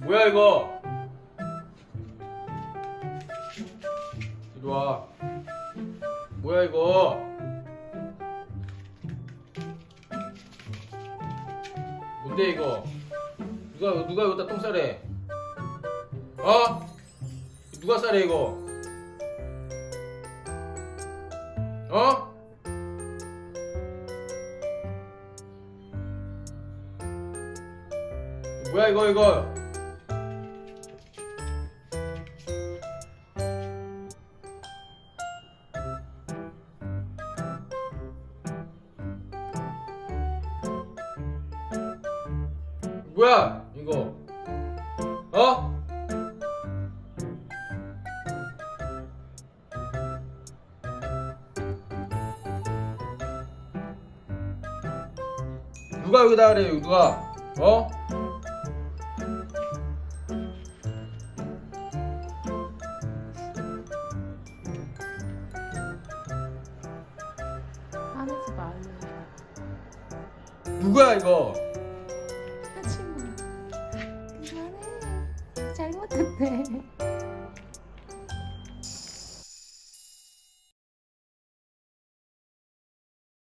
뭐야 이거? 이리 와. 뭐야 이거? 뭔데 이거? 누가 누가 여기다 똥 싸래? 어? 누가 싸래 이거? 어? 뭐야 이거 이거? 뭐야 이거? 어? 누가 여기다 그래 누가? 어? 화내지 말래. 누구야 이거? 같은데.